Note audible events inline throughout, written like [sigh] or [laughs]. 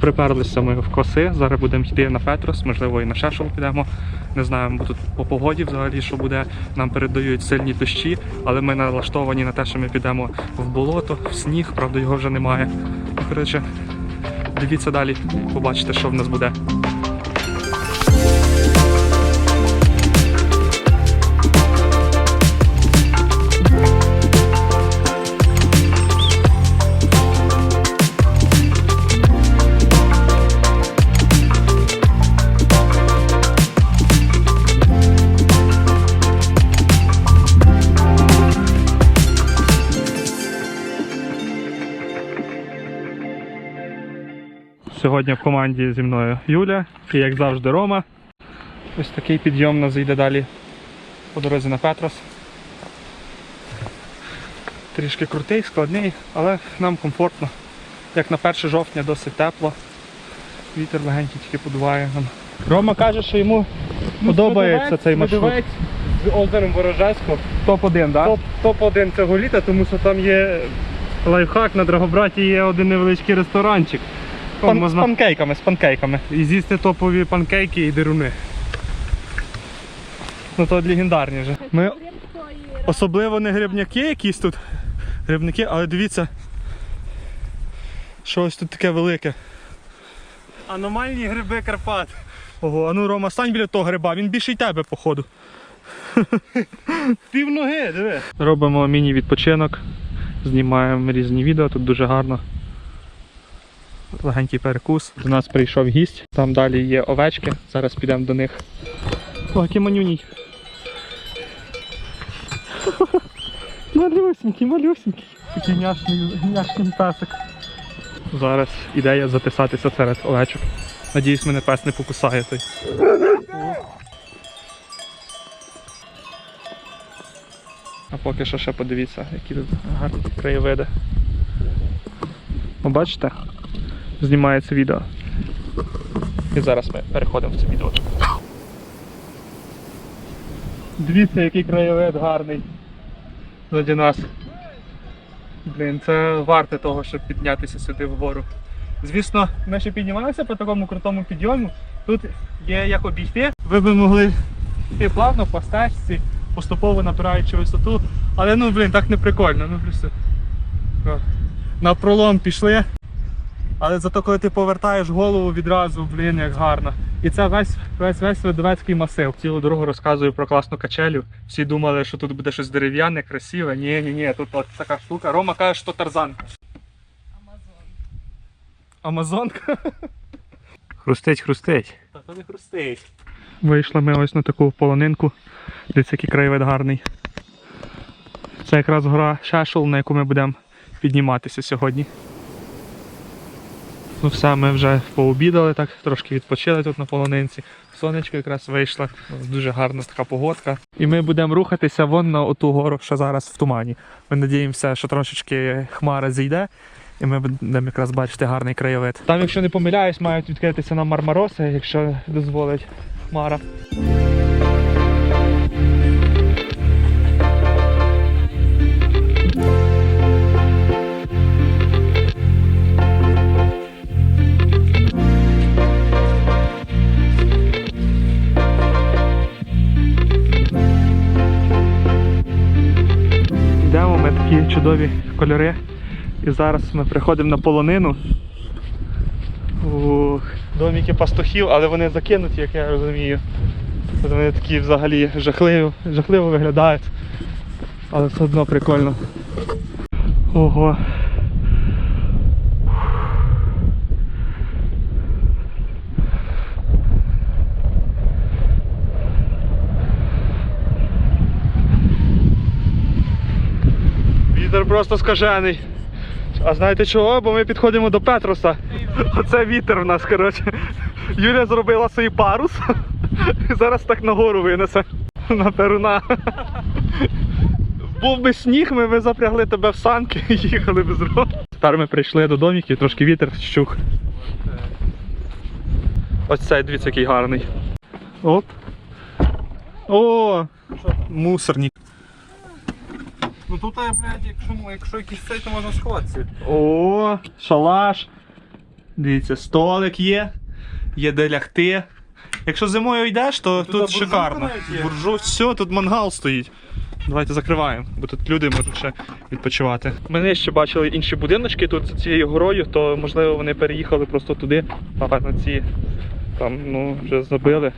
Приперлися ми в коси, зараз будемо йти на Петрос, можливо і на Шешел підемо. Не знаємо, бо тут по погоді взагалі що буде. Нам передають сильні дощі, але ми налаштовані на те, що ми підемо в болото, в сніг, правда його вже немає. Ну, коротше, дивіться далі, побачите, що в нас буде. Сьогодні в команді зі мною Юля і як завжди Рома. Ось такий підйом нас йде далі по дорозі на Петрос. Трішки крутий, складний, але нам комфортно. Як на 1 жовтня досить тепло. Вітер легенький тільки подуває нам. Рома каже, що йому подобається цей маршрут. З озером Ворожеську. Топ-1, так? Топ, топ-1 цього літа, тому що там є лайфхак, на Драгобраті є один невеличкий ресторанчик. Пан, З можна панкейками, з панкейками. і з'їсти топові панкейки і деруни. Ну то легендарні вже. Ми особливо не грибняки якісь тут. Грибники, але дивіться. Що ось тут таке велике. Аномальні гриби Карпат. Ого, а ну Рома, стань біля того гриба, він більший тебе, походу. [laughs] Пів ноги, диви. Робимо міні-відпочинок, знімаємо різні відео, тут дуже гарно. Легенький перекус. До нас прийшов гість, там далі є овечки, зараз підемо до них. О, який манюній. [laughs] Малюсенький, малюсенький. Такий няшний, песик. Зараз ідея затисатися серед овечок. Надіюсь, мене пес не покусає той. А поки що ще подивіться, які тут гарні краєвиди. Ви бачите? Знімається відео. І зараз ми переходимо в це відео. Дивіться, який краєвид гарний. Заді нас. Блін, це варте того, щоб піднятися сюди вгору. Звісно, ми ще піднімалися по такому крутому підйому. Тут є як обійти. Ви б могли йти плавно по стежці, поступово набираючи висоту. Але ну блін, так не прикольно. Ну просто на пролом пішли. Але зато коли ти повертаєш голову відразу, блін, як гарно. І це весь весь весь Видовецький масив. Цілу дорогу розказую про класну качелю. Всі думали, що тут буде щось дерев'яне, красиве. Ні, ні, ні, тут от така штука. Рома каже, що тарзанка. Амазонка. [laughs] Хрустить, хрустить. Та то не хрустить. Вийшли ми ось на таку полонинку. Дивіться, який краєвид гарний. Це якраз гора Шешел, на яку ми будемо підніматися сьогодні. Ну все, ми вже пообідали, так, трошки відпочили тут на полонинці. Сонечко якраз вийшло, дуже гарна така погодка. І ми будемо рухатися вон на оту гору, що зараз в тумані. Ми надіємося, що трошечки хмара зійде, і ми будемо якраз бачити гарний краєвид. Там, якщо не помиляюсь, мають відкритися нам мармароси, якщо дозволить хмара. Чудові кольори. І зараз ми приходимо на полонину. У доміки пастухів, але вони закинуті, як я розумію. Вони такі взагалі жахливо, жахливо виглядають. Але все одно прикольно. Ого. Вітер просто скажений. А знаєте чого? Бо ми підходимо до Петроса. Оце вітер в нас, коротше. Юля зробила свій парус. І зараз так нагору винесе. На перуна. Був би сніг, ми б запрягли тебе в санки і їхали б з року. Тепер ми прийшли до домиків, трошки вітер щух. Ось цей, дивіться, який гарний. Оп. О! Мусорник. Ну тут, блядь, якщо, якщо якийсь цей, то можна сховатися. О, шалаш. Дивіться, столик є, є де лягти. Якщо зимою йдеш, то тут, буржуйка шикарно. Буржу, все, тут мангал стоїть. Давайте закриваємо, бо тут люди можуть ще відпочивати. Ми ще бачили інші будиночки тут за цією горою, то можливо вони переїхали просто туди, а на ці там ну, вже забили.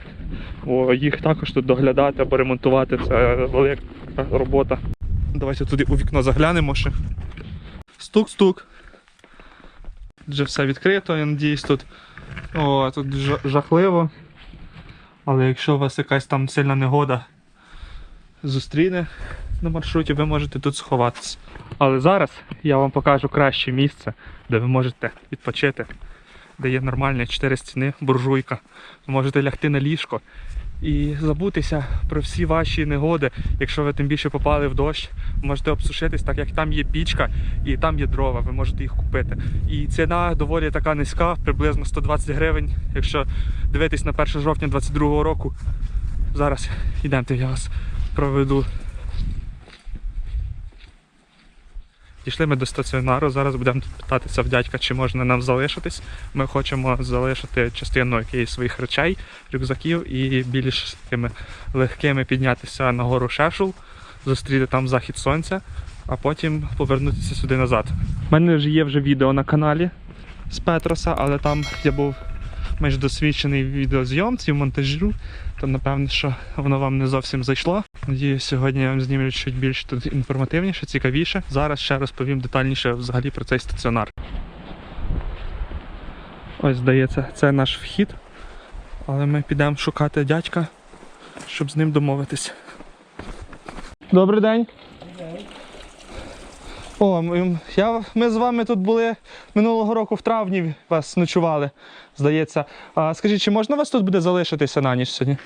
Бо їх також тут доглядати або ремонтувати це велика робота. Давайте туди у вікно заглянемо ще. Стук-стук. Вже все відкрито, я надіюсь, тут. О, тут жахливо. Але якщо у вас якась там сильна негода зустріне на маршруті, ви можете тут сховатися. Але зараз я вам покажу краще місце, де ви можете відпочити, де є нормальні чотири стіни, буржуйка. Ви можете лягти на ліжко і забутися про всі ваші негоди. Якщо ви тим більше попали в дощ, можете обсушитись, так як там є пічка і там є дрова, ви можете їх купити. І ціна доволі така низька, приблизно 120 гривень. Якщо дивитись на 1 жовтня 2022 року. Зараз йдемте, я вас проведу. Дійшли ми до стаціонару. Зараз будемо питатися в дядька, чи можна нам залишитись. Ми хочемо залишити частину якоїсь своїх речей, рюкзаків і більш такими легкими піднятися на гору Шешул, зустріти там захід сонця, а потім повернутися сюди назад. У мене вже є вже відео на каналі з Петроса, але там я був менш досвідчений відеозйомці, в монтажу, то напевно, що воно вам не зовсім зайшло. Надіюсь, сьогодні я вам знімлю щось більш тут інформативніше, цікавіше. Зараз ще розповім детальніше взагалі про цей стаціонар. Ось, здається, це наш вхід. Але ми підемо шукати дядька, щоб з ним домовитись. Добрий день. О, я, ми з вами тут були минулого року в травні вас ночували, здається. А скажіть, чи можна вас тут буде залишитися на ніч сьогодні?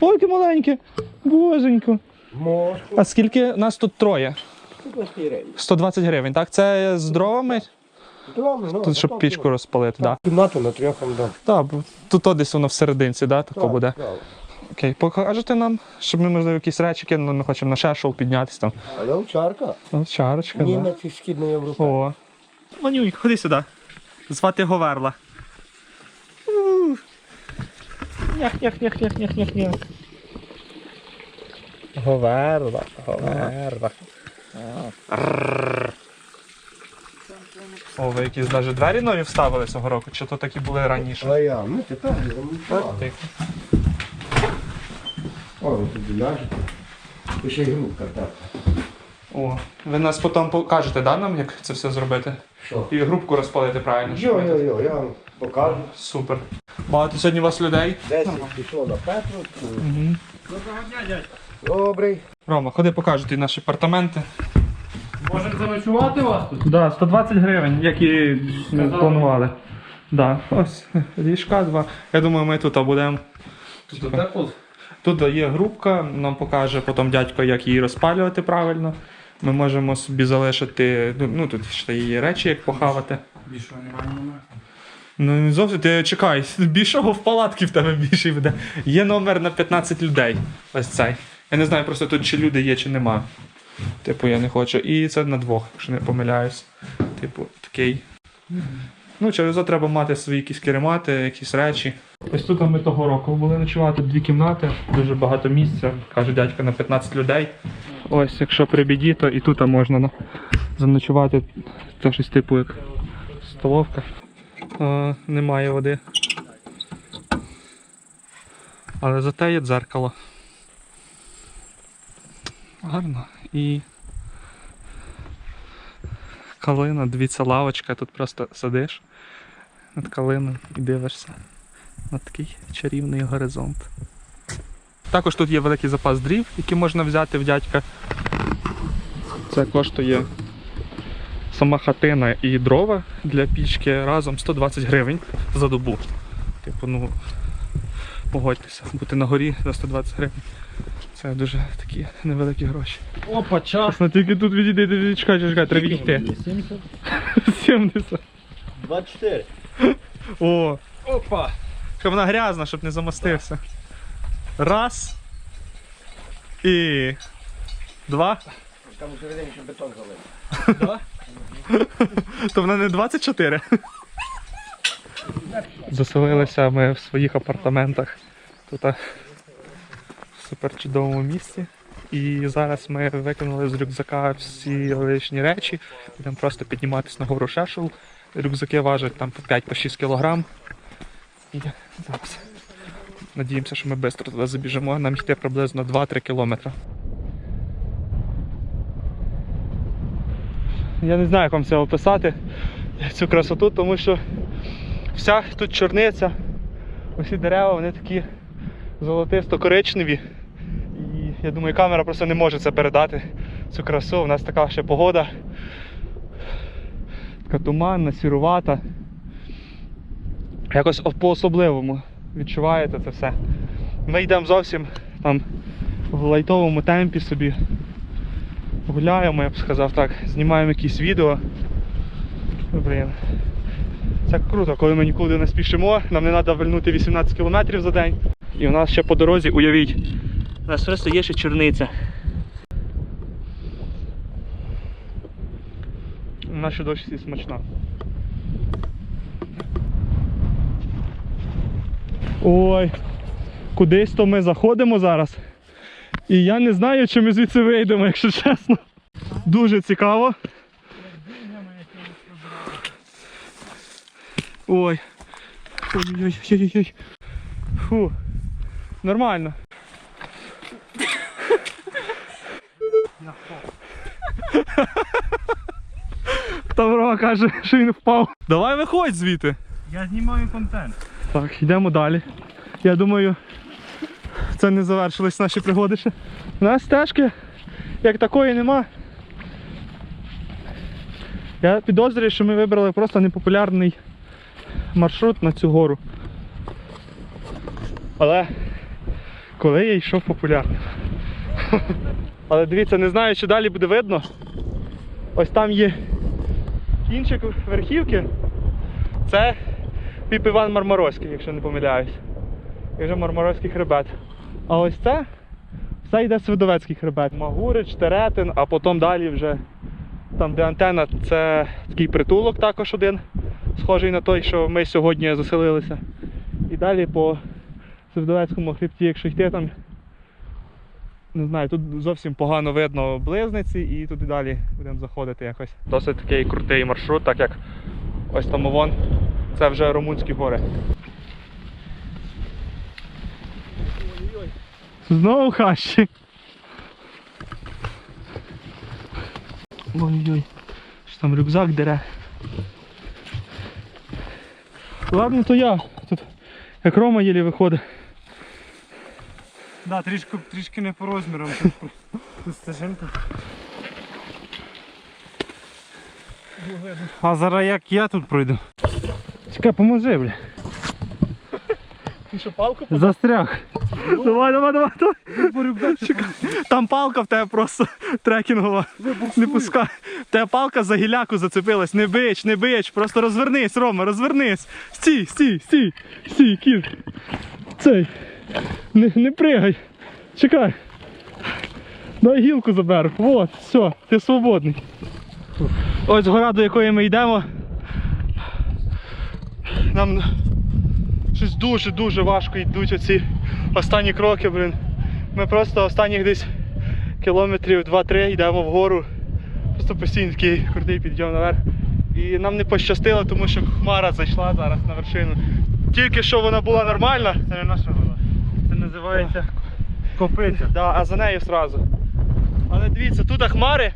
Ой, яке маленьке, боженько. Можна. А скільки нас тут троє? 120 гривень. 120 гривень, так? Це з дровами? Добре, ну, Тут, щоб пічку розпалити, так? Кімнату на трьох вам дам. Так, тут десь воно всерединці, да, тако буде. так. Окей, покажете нам, щоб ми, можливо, якісь речі кинули, ми хочемо на шешол піднятися там. Але овчарка. О, чарочка, да. Німець із східної Європи. О. Манюнька, ходи сюди. Звати його Верла. Нях, нях, нях, нях, нях, нях, нях. Говерла, говерла. О, ви якісь навіть двері нові вставили цього року, чи то такі були раніше? А я, ну тепер. О, ви тут ляжете. І ще й грубка так. О, ви нас потім покажете, да, нам, як це все зробити? Що? І грубку розпалити правильно. щоб ми тут- Йо-йо-йо, я вам покажу. Супер. Багато сьогодні у вас людей. Десять пішло на Петру. Угу. Добрий. Рома, ходи покажу ті наші апартаменти. Можемо заночувати вас тут? Да, 120 гривень, як і ми планували. Да, ось ліжка два. Я думаю, ми тут будемо. Тут тепло? Тут є грубка, нам покаже потім дядько, як її розпалювати правильно. Ми можемо собі залишити. Ну, ну тут ще є речі, як похавати. Більше немає. Ну не зовсім ти чекай, [laughs] більшого в палатки в тебе більше буде. Є номер на 15 людей. Ось цей. Я не знаю просто тут чи люди є, чи нема. Типу, я не хочу. І це на двох, якщо не помиляюсь. Типу, такий. Ну, через то треба мати свої якісь керемати, якісь речі. Ось тут ми того року були ночувати дві кімнати, дуже багато місця, каже дядька, на 15 людей. Ось, якщо при біді, то і тут можна на- заночувати. Це щось типу як столовка. Е, немає води. Але зате є дзеркало. Гарно. І калина, дивіться, лавочка, тут просто сидиш над калиною і дивишся на такий чарівний горизонт. Також тут є великий запас дрів, які можна взяти в дядька. Це коштує сама хатина і дрова для пічки разом 120 гривень за добу. Типу, ну, погодьтеся, бути на горі за 120 гривень. Це дуже такі невеликі гроші. Опа, час. Тільки тут відійди, відійди, чекай, чекай, треба відійти. 70. 24. [laughs] О, Опа. Щоб вона грязна, щоб не замостився. Раз. І. Два. Там усередині ще бетон залив. То вона не 24. Заселилися ми в своїх апартаментах тут в супер чудовому місці. І зараз ми викинули з рюкзака всі лишні речі. Будемо просто підніматися на гору Шешел. Рюкзаки важать там по 5-6 кг. Надіємося, що ми швидко туди забіжимо. Нам йти приблизно 2-3 кілометри. Я не знаю, як вам це описати, цю красоту, тому що вся тут чорниця, усі дерева, вони такі золотисто-коричневі. І я думаю, камера просто не може це передати, цю красу. У нас така ще погода. Така туманна, сірувата. Якось по-особливому відчуваєте це все. Ми йдемо зовсім там в лайтовому темпі собі. Гуляємо, я б сказав так, знімаємо якісь відео. Блін. Це круто, коли ми нікуди не спішимо, нам не треба вильнути 18 км за день. І у нас ще по дорозі, уявіть, у нас просто є ще черниця. Вона ще досі смачна. Ой, кудись то ми заходимо зараз. І я не знаю, чи ми звідси вийдемо, якщо чесно. Дуже цікаво. Ой. Ой-ой-ой. Фу. Нормально. Тавро каже, що він впав. Давай виходь звідти. Я знімаю контент. Так, йдемо далі. Я думаю, це не завершились наші пригоди ще. У нас стежки як такої нема. Я підозрюю, що ми вибрали просто непопулярний маршрут на цю гору. Але коли я йшов популярним. [laughs] Але дивіться, не знаю, чи далі буде видно. Ось там є кінчик верхівки. Це Піп Іван Мармаровський, якщо не помиляюсь. І вже Мармаровський хребет. А ось це все йде Свидовецький хребет. Магурич, Теретин, а потім далі вже там, де антена, це такий притулок також один, схожий на той, що ми сьогодні заселилися. І далі по Свидовецькому хребті, якщо йти там, не знаю, тут зовсім погано видно близниці і туди далі будемо заходити якось. Досить такий крутий маршрут, так як ось там вон, це вже Румунські гори. Знову хащі. Ой-ой, що там рюкзак дере. Ладно, то я. Тут як Рома єлі виходить. Да, трішки, трішки не по розмірам. Тут, стежинка. А зараз як я тут пройду? Чекай, поможи, бля. Ти що палку Застряг. Давай, давай, давай, давай. Чекай. Там палка в тебе просто трекінгова. Не пускай. В тебе палка за гіляку зацепилась. Не бич, не бич. Просто розвернись, Рома, розвернись. Стій, стій, стій, стій, кіт. Цей. Не, не пригай. Чекай. Дай гілку заберу. Вот, все, ти свободний. Ось гора, до якої ми йдемо. Нам щось дуже-дуже важко йдуть оці останні кроки, блін. Ми просто останніх десь кілометрів 2-3 йдемо вгору. Просто постійно такий крутий підйом наверх. І нам не пощастило, тому що хмара зайшла зараз на вершину. Тільки що вона була нормальна, Це не наша вода. Це називається копиця. да, а за нею одразу. Але дивіться, тут хмари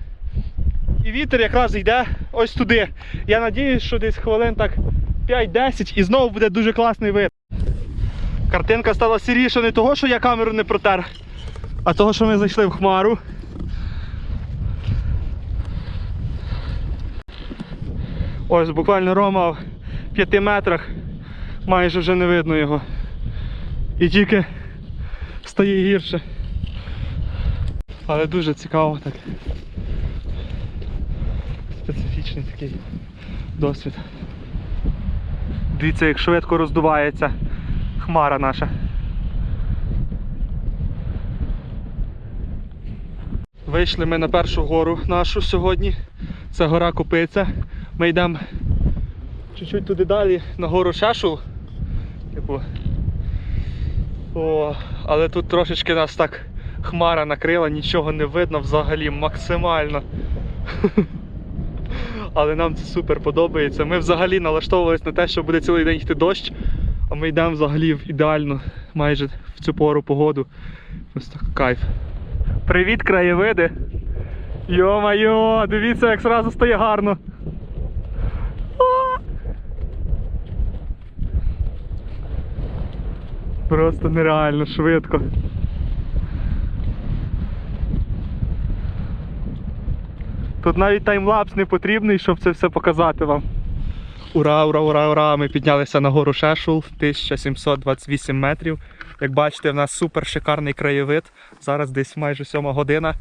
і вітер якраз йде ось туди. Я надіюсь, що десь хвилин так 5-10 і знову буде дуже класний вид. Картинка стала сіріша не того, що я камеру не протер, а того, що ми зайшли в хмару. Ось буквально Рома в 5 метрах, майже вже не видно його. І тільки стає гірше. Але дуже цікаво так. Специфічний такий досвід. Дивіться, як швидко роздувається хмара наша. Вийшли ми на першу гору нашу сьогодні. Це гора Копиця. Ми йдемо чуть-чуть туди далі, на гору Шешул. Типу. О, але тут трошечки нас так хмара накрила, нічого не видно взагалі максимально. [laughs] Але нам це супер подобається. Ми взагалі налаштовувалися на те, що буде цілий день йти дощ, а ми йдемо взагалі в ідеально майже в цю пору погоду. Просто кайф. Привіт, краєвиди! Йо-майо, дивіться, як зразу стає гарно. Просто нереально швидко. Тут навіть таймлапс не потрібний, щоб це все показати вам. Ура, ура, ура, ура! Ми піднялися на гору Шешул 1728 метрів. Як бачите, в нас супер шикарний краєвид. Зараз десь майже сьома година.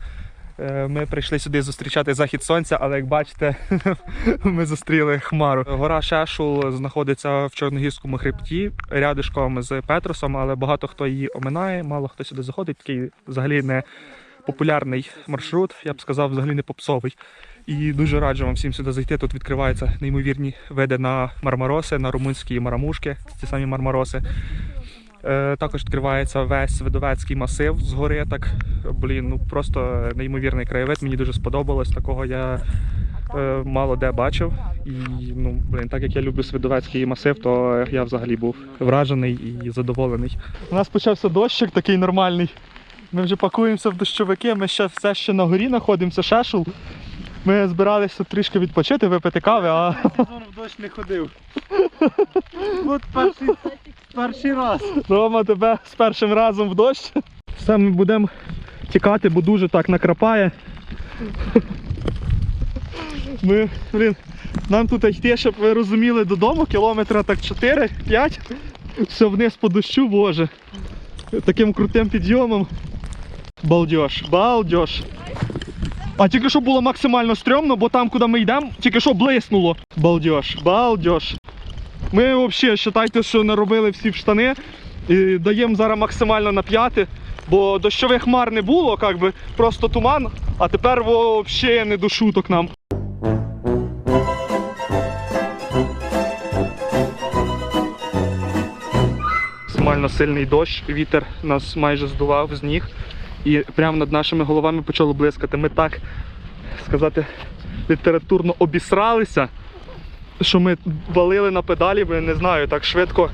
Е, Ми прийшли сюди зустрічати захід сонця, але як бачите, [laughs] ми зустріли хмару. Гора Шешул знаходиться в Чорногірському хребті рядишком з Петросом, але багато хто її оминає, мало хто сюди заходить. Такий взагалі не популярний маршрут, я б сказав, взагалі не попсовий. І дуже раджу вам всім сюди зайти. Тут відкриваються неймовірні види на мармароси, на румунські марамушки, ті самі мармароси. Е, також відкривається весь видовецький масив з гори. Так, блін, ну просто неймовірний краєвид. Мені дуже сподобалось. Такого я е, мало де бачив. І ну, блін, так як я люблю Свидовецький масив, то я взагалі був вражений і задоволений. У нас почався дощик такий нормальний. Ми вже пакуємося в дощовики, ми ще все ще на горі знаходимося, шешул. Ми збиралися трішки відпочити, випити кави, а Сезон в дощ не ходив. От перший, перший раз. Рома тебе з першим разом в дощ. Все, ми будемо тікати, бо дуже так накрапає. Ми, блін, нам тут йти, щоб ви розуміли, додому, кілометра так 4-5. Все вниз по дощу, боже. Таким крутим підйомом. Балдеж, балдеж. А тільки що було максимально стрьомно, бо там, куди ми йдемо, тільки що блиснуло. Балдеж, балдеж. Ми взагалі вважайте, що наробили всі в штани. І даємо зараз максимально на п'яти, бо дощових хмар не було, як би, просто туман, а тепер взагалі не до шуток нам. Максимально сильний дощ, вітер нас майже здував з ніг. І прямо над нашими головами почало блискати. Ми так сказати літературно обісралися що ми валили на педалі, бо не знаю, так швидко.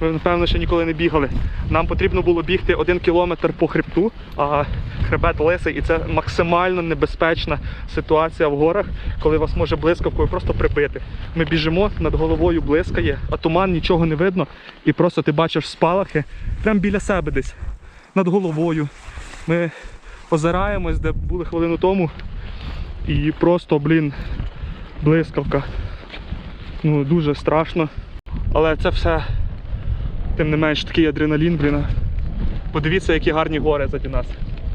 Ми, напевно, ще ніколи не бігали. Нам потрібно було бігти один кілометр по хребту, а хребет лисий, і це максимально небезпечна ситуація в горах, коли вас може блискавкою просто прибити. Ми біжимо, над головою блискає, а туман нічого не видно, і просто ти бачиш спалахи прямо біля себе десь, над головою. Ми озираємось, де були хвилину тому, і просто, блін, блискавка. Ну, дуже страшно. Але це все, тим не менш, такий адреналін, блін. Подивіться, які гарні гори заді нас.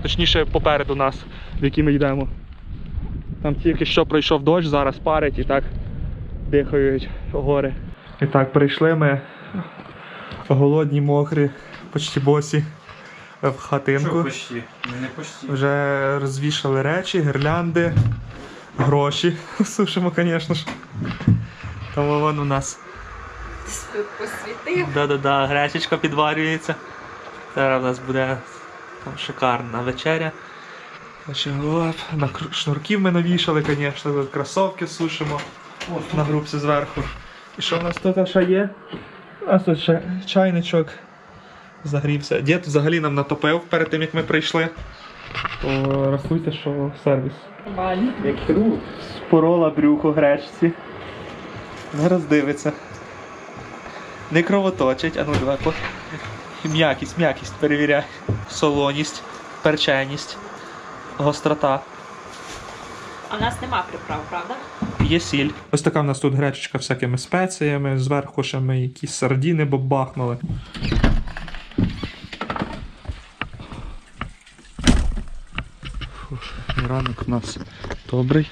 Точніше, попереду нас, в які ми йдемо. Там тільки що пройшов дощ, зараз парить і так дихають гори. І так, прийшли ми голодні, мокрі, почті босі в хатинку. почти? Не почти. Вже розвішали речі, гірлянди, гроші. [laughs] Сушимо, звісно ж. Тому вон у нас. Посвітив. Да-да-да, гречечка підварюється. Зараз у нас буде там шикарна вечеря. На шнурків ми навішали, звісно, тут кросовки сушимо на грубці зверху. І що в нас тут ще є? У нас тут ще чайничок загрівся. Дід взагалі нам натопив перед тим, як ми прийшли. То рахуйте, що сервіс. Нормально. Як круг. Спорола брюхо гречці. Зараз дивиться. Не кровоточить, а ну давай по. М'якість, м'якість перевіряй. Солоність, перченість, гострота. А в нас нема приправ, правда? Є сіль. Ось така в нас тут гречечка всякими спеціями, зверху ще ми якісь сардіни бабахнули. Ранок у нас добрий.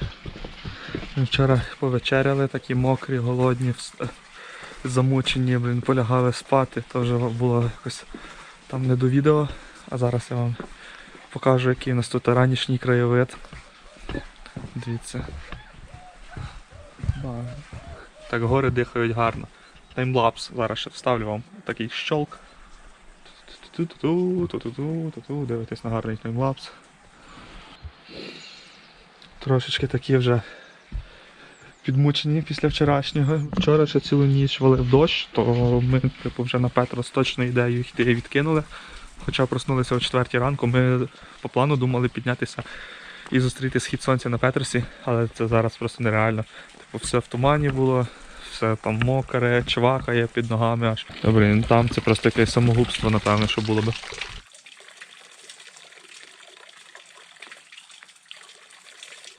Ми Вчора повечеряли, такі мокрі, голодні, замучені, блін, полягали спати. То вже було якось там не до відео. А зараз я вам покажу, який у нас тут ранішній краєвид. Дивіться. Так гори дихають гарно. Таймлапс. Зараз ще вставлю вам такий щолк. Дивитесь на гарний таймлапс. Трошечки такі вже підмучені після вчорашнього. Вчора ще цілу ніч валив дощ, то ми типу, вже на Петрос точно ідею йти відкинули. Хоча проснулися о 4 ранку, ми по плану думали піднятися і зустріти схід сонця на Петросі, але це зараз просто нереально. Типу, все в тумані було, все там мокре, чвакає під ногами аж. Добре, ну там це просто якесь самогубство, напевно, що було би.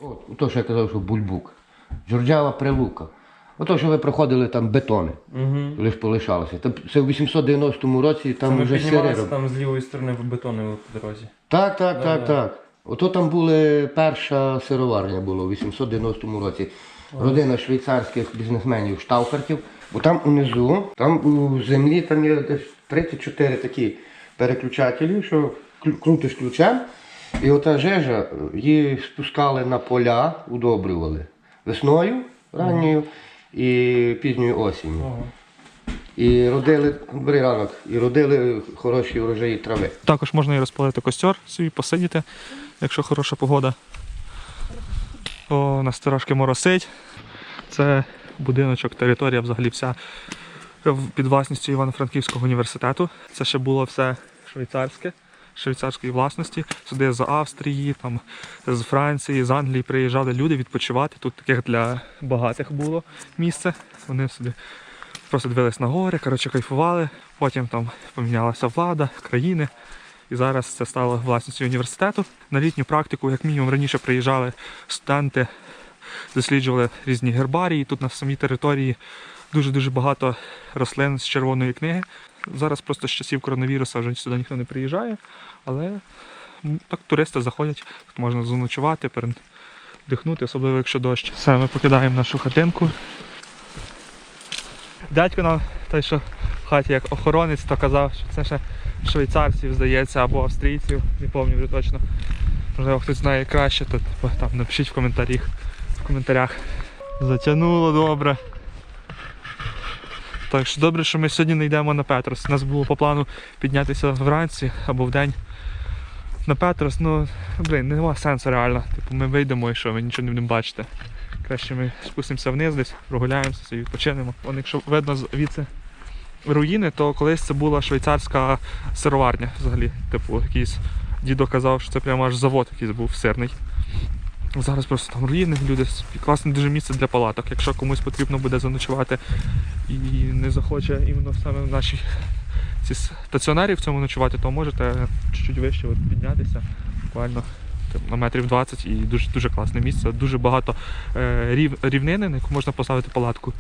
От, то, що я казав, що бульбук. Жорджава прилука. Ото, що ви проходили там бетони, Угу. лише полишалося. Там, це в 890 році Це там ми вже сири. роб- там з лівої сторони в бетони по дорозі. Так, так, Да, так, да. так. Ото там була перша сироварня була у 890 році. Родина швейцарських бізнесменів Штаукартів. Бо там унизу, там у землі там є десь 34 такі переключателі, що крутиш ключем. І ота жежа її спускали на поля, удобрювали весною ранньою і пізньою осінню. І родили, добрий ранок, і родили хороші врожаї трави. Також можна і розпалити костер собі, посидіти, якщо хороша погода. О, нас трошки моросить. Це будиночок, територія взагалі вся під власністю Івано-Франківського університету. Це ще було все швейцарське, швейцарської власності. Сюди з Австрії, там, з Франції, з Англії приїжджали люди відпочивати. Тут таких для багатих було місце. Вони сюди просто дивились на гори, коротше, кайфували. Потім там помінялася влада, країни. І зараз це стало власністю університету. На літню практику, як мінімум, раніше приїжджали студенти, досліджували різні гербарії. Тут на самій території дуже-дуже багато рослин з червоної книги. Зараз просто з часів коронавірусу вже сюди ніхто не приїжджає, але так туристи заходять, тут можна заночувати, передихнути, особливо якщо дощ. Все, ми покидаємо нашу хатинку. Дядько нам, той, що в хаті як охоронець, то казав, що це ще швейцарців, здається, або австрійців, не пам'ятаю точно. Можливо, хтось знає краще, то типу, там напишіть в коментарях. В коментарях. Затягнуло добре. Так що добре, що ми сьогодні не йдемо на Петрос. У нас було по плану піднятися вранці або вдень на Петрос. Ну, блин, нема сенсу реально. Типу, ми вийдемо і що, ми нічого не будемо бачити. Краще ми спустимося вниз десь, прогуляємося, собі відпочинемо. Вон, якщо видно звідси руїни, то колись це була швейцарська сироварня взагалі. Типу, якийсь дідо казав, що це прямо аж завод якийсь був сирний. Зараз просто там руїни, люди класне дуже місце для палаток. Якщо комусь потрібно буде заночувати і не захоче іменно саме в нашій ці стаціонарі в цьому ночувати, то можете чуть-чуть вище от, піднятися, буквально там, на метрів 20 і дуже дуже класне місце. Дуже багато е, рів, рівнини, на яку можна поставити палатку.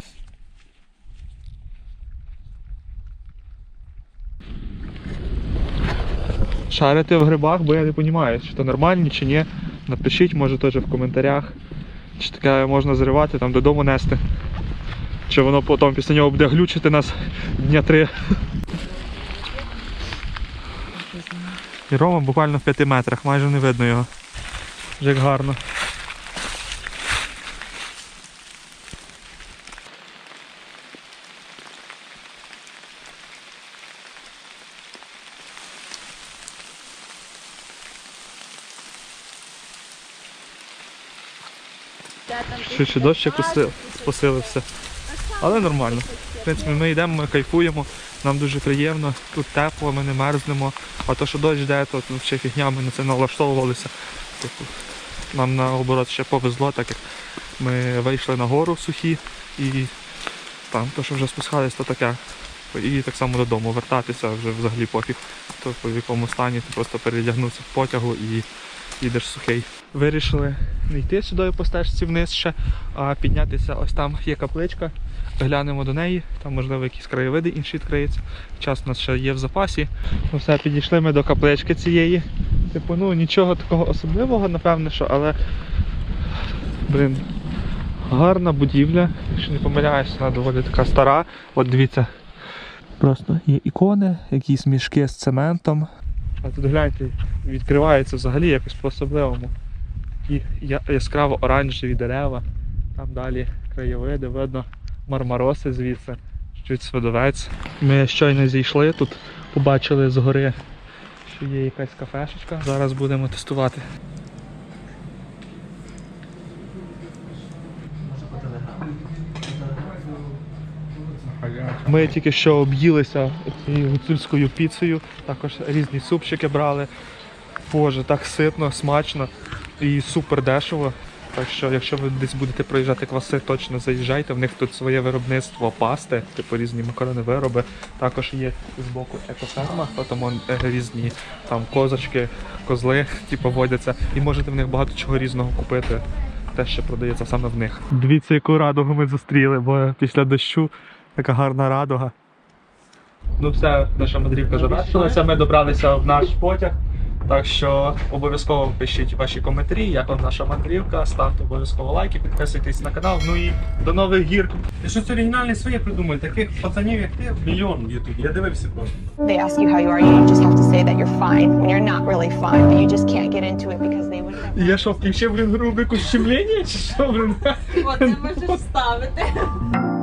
Шарити в грибах, бо я не розумію, чи то нормальні, чи ні. Напишіть, може теж в коментарях. Чи таке можна зривати, там додому нести. Чи воно потім після нього буде глючити нас дня три. І Рома буквально в 5 метрах, майже не видно його. Вже як гарно. Ще дощ посилився. Але нормально. В принципі, ми йдемо, ми кайфуємо, нам дуже приємно, тут тепло, ми не мерзнемо. А то, що дощ йде, то ну, ще фігня, ми на це налаштовувалися. Тобто, нам наоборот ще повезло, так як ми вийшли на гору сухі і там, то, що вже спускались, то таке. І так само додому вертатися вже взагалі пофіг. Тобто в якому стані ти просто передягнувся в потягу і їдеш сухий. Вирішили не йти сюди по стежці вниз ще, а піднятися ось там є капличка. Глянемо до неї, там можливо якісь краєвиди інші відкриються. Час у нас ще є в запасі. Ну все, підійшли ми до каплички цієї. Типу, ну нічого такого особливого, напевне, що, але блин, гарна будівля. Якщо не помиляюсь, вона доволі така стара. От дивіться. Просто є ікони, якісь мішки з цементом. А тут гляньте, відкривається взагалі якось по-особливому. Такі яскраво оранжеві дерева. Там далі краєвиди, видно мармароси звідси, чуть свидовець. Ми щойно зійшли тут, побачили згори, що є якась кафешечка. Зараз будемо тестувати. Ми тільки що об'їлися цією гуцульською піцею, також різні супчики брали. Боже, так ситно, смачно і супер дешево. Так що, якщо ви десь будете проїжджати кваси, точно заїжджайте. В них тут своє виробництво пасти, типу різні макарони вироби. Також є з боку екоферма, тому е, різні там козочки, козли, [laughs] типу, водяться. І можете в них багато чого різного купити. Те, що продається саме в них. Дивіться, яку радугу ми зустріли, бо після дощу така гарна радуга. Ну все, наша мандрівка завершилася. Ми добралися в наш потяг. Так що обов'язково пишіть ваші коментарі, як вам наша мандрівка, ставте обов'язково лайки, підписуйтесь на канал. Ну і до нових гір. Ти щось оригінальне своє придумай, таких пацанів, як ти, мільйон в Ютубі. Я дивився просто. They ask you how you are, you just have to say that you're fine when you're not really fine, but you just can't get into it because they would never. Я що, включив блін рубрику щемлення чи що, блін? Оце можеш ставити. [laughs]